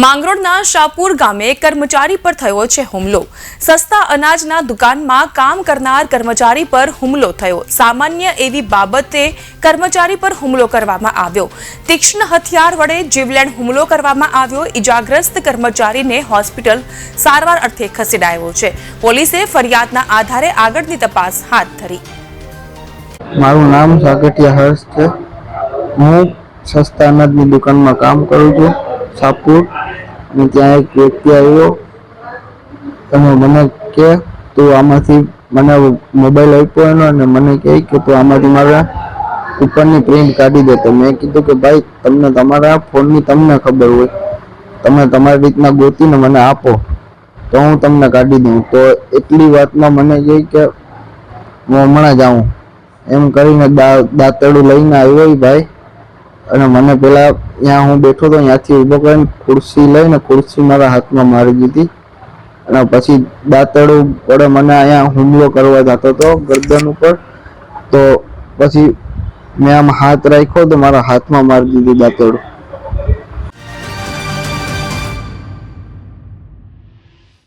માંગરોળના શાહપુર ગામે કર્મચારી પર થયો છે હુમલો. સસ્તા અનાજના દુકાનમાં કામ કરનાર કર્મચારી પર હુમલો થયો. સામાન્ય એવી બાબતે કર્મચારી પર હુમલો કરવામાં આવ્યો. તીક્ષ્ણ હથિયાર વડે જીવલેણ હુમલો કરવામાં આવ્યો. ઇજાગ્રસ્ત કર્મચારીને હોસ્પિટલ સારવાર અર્થે ખસેડાયો છે. પોલીસે ફરિયાદના આધારે આગળની તપાસ હાથ ધરી. મારું નામ સાગઠિયા હર્ષ છે. હું સસ્તા અનાજની દુકાનમાં કામ કરું છું. સાપુર. અને ત્યાં એક વ્યક્તિ આવ્યો. તમે મને કે, તું આમાંથી મને મોબાઈલ આપ્યો એનો અને મને કહે કે તું આમાંથી મારા ઉપરની પ્રિન્ટ કાઢી દે. તો મેં કીધું કે, ભાઈ, તમને તમારા ફોનની તમને ખબર હોય. તમે તમારી રીતના ગોતીને મને આપો. તો હું તમને કાઢી દઉં. તો એટલી વાતમાં મને કહે કે, હું હમણાં જ આવું. એમ કરીને દા- દાંતરડું લઈને આવ્યો ભાઈ. અને મને પેલા ત્યાં હું બેઠો તો ત્યાંથી ઊભો કરીને ખુરશી લઈને ખુરશી મારા હાથમાં મારી દીધી. અને પછી દાંતડું પડે મને અહીંયા હુમલો કરવા જતો હતો ગરદન ઉપર. તો પછી મેં આમ હાથ રાખ્યો તો મારા હાથમાં મારી દીધું દાંતરડું